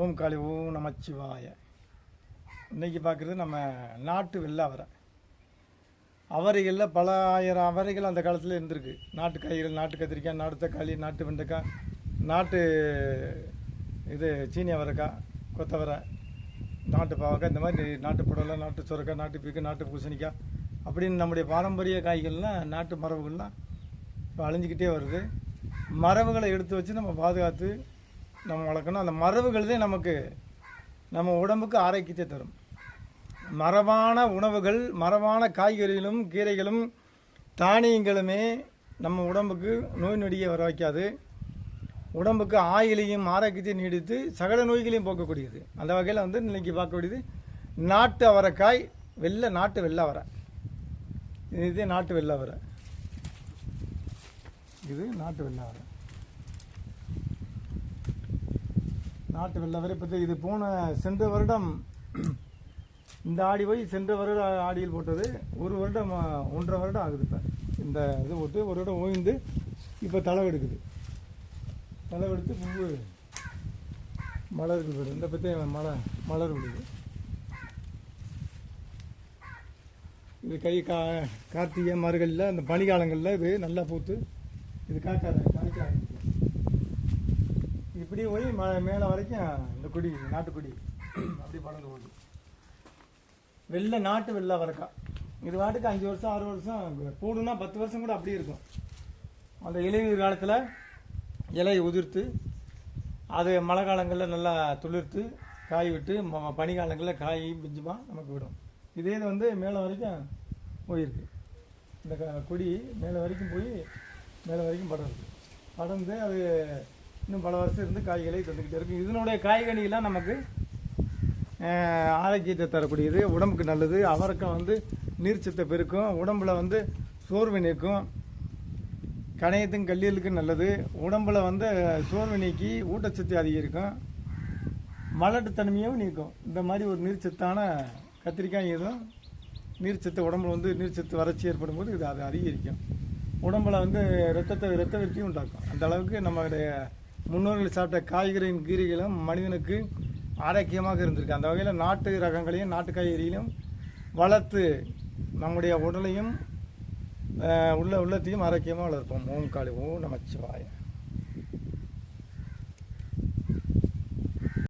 ஓம் காளி ஓம் நமச்சிவாய. இன்றைக்கி பார்க்குறது நம்ம நாட்டு வெள்ளை அவரை அவரைகளில் பல ஆயிரம் அவரைகள் அந்த காலத்தில் இருந்திருக்கு. நாட்டு காய்கறிகள் நாட்டு கத்திரிக்காய் நாட்டு தக்காளி நாட்டு வெண்டைக்காய் நாட்டு இது சீனி அவரைக்காய் கொத்தவரை நாட்டு பாவக்காய் இந்த மாதிரி நாட்டு புடலை நாட்டு சுரக்காய் நாட்டு பீக்கு நாட்டு பூசணிக்காய் அப்படின்னு நம்முடைய பாரம்பரிய காய்கள்லாம் நாட்டு மரபுகள்லாம் இப்போ அழிஞ்சிக்கிட்டே வருது. மரபுகளை எடுத்து வச்சு நம்ம பாதுகாத்து நம்ம வளர்க்கணும். அந்த மரபுகள் தான் நமக்கு நம்ம உடம்புக்கு ஆரோக்கியத்தை தரும். மரபான உணவுகள் மரபான காய்கறிகளும் கீரைகளும் தானியங்களுமே நம்ம உடம்புக்கு நோய் நொடியை வர வைக்காது. உடம்புக்கு ஆயிலையும் ஆரோக்கியத்தையும் நீடித்து சகல நோய்களையும் போக்கக்கூடியது. அந்த வகையில் வந்து இன்றைக்கி பார்க்கக்கூடியது நாட்டு அவரைக்காய் வெள்ளை நாட்டு வெள்ளை அவரை இது நாட்டு வெள்ளை அவரை இது நாட்டு வெள்ளை அவரை நாட்டு வெள்ளவரை பற்றி இது போன சென்ற வருடம் இந்த ஆடி போய் சென்ற வருட ஆடியில் போட்டது ஒரு வருடம் ஒன்றரை வருடம் ஆகுது இப்போ. இந்த இது போட்டு ஒரு வருடம் ஓய்ந்து இப்போ தளவு எடுக்குது தளவு எடுத்து பூ மலர்கள் விடும். இந்த பற்றி மலை மலர் விடுது. இது கை கா கார்த்திகை மார்கழியில் அந்த பனிக்காலங்களில் இது நல்லா பூத்து இது காய்க்காத காய்க்காது இப்படி போய் ம மேலே வரைக்கும் இந்த குடி நாட்டுக்குடி. அப்படி படந்து போகுது. வெள்ளை நாட்டு வெள்ளை வரக்கா. இது வாட்டுக்கு அஞ்சு வருஷம் ஆறு வருஷம் கூடுனா பத்து வருஷம் கூட அப்படியே இருக்கும். அந்த இலையுதிர் காலத்தில் இலையை உதிர்த்து அது மழை காலங்களில் நல்லா துளிர்த்து காய் விட்டு ம- பனி காலங்களில் காய் பிஞ்சுமா நமக்கு விடும். இதே இது வந்து மேலே வரைக்கும் போயிருக்கு. இந்த கொடி மேலே வரைக்கும் போய் மேலே வரைக்கும் படருது படர்ந்து அது இன்னும் பல வருஷம் இருந்து காய்களை தந்துக்கிட்டே இருக்கும் இதனுடைய காய்கனிலாம் நமக்கு ஆரோக்கியத்தை தரக்கூடியது உடம்புக்கு நல்லது. அவரக்காய் வந்து நீர்ச்சத்தை பெருக்கும் உடம்புல வந்து சோர்வு நீக்கும் கணையத்துக்கும் கல்லீலுக்கும் நல்லது. உடம்புல வந்து சோர்வு நீக்கி ஊட்டச்சத்து அதிகரிக்கும் மலட்டுத்தன்மையும் நீக்கும். இந்த மாதிரி ஒரு நீர்ச்சத்தான கத்திரிக்காய் இதுவும் நீர்ச்சத்து உடம்புல வந்து நீர்ச்சத்து வறட்சி ஏற்படும் போது இது அதை அதிகரிக்கும். உடம்புல வந்து ரத்தத்தை ரத்த விருத்தியும் உண்டாக்கும். அந்த அளவுக்கு நம்மளுடைய முன்னோர்கள் சாப்பிட்ட காய்கறியின் கீரைகளும் மனிதனுக்கு ஆரோக்கியமாக இருந்திருக்கு. அந்த வகையில் நாட்டு ரகங்களையும் நாட்டு காய்கறிகளையும் வளர்த்து நம்முடைய உடலையும் உள்ள உள்ளத்தையும் ஆரோக்கியமாக வளர்ப்போம். ஓம் காளி ஓம் நமச்சிவாயம்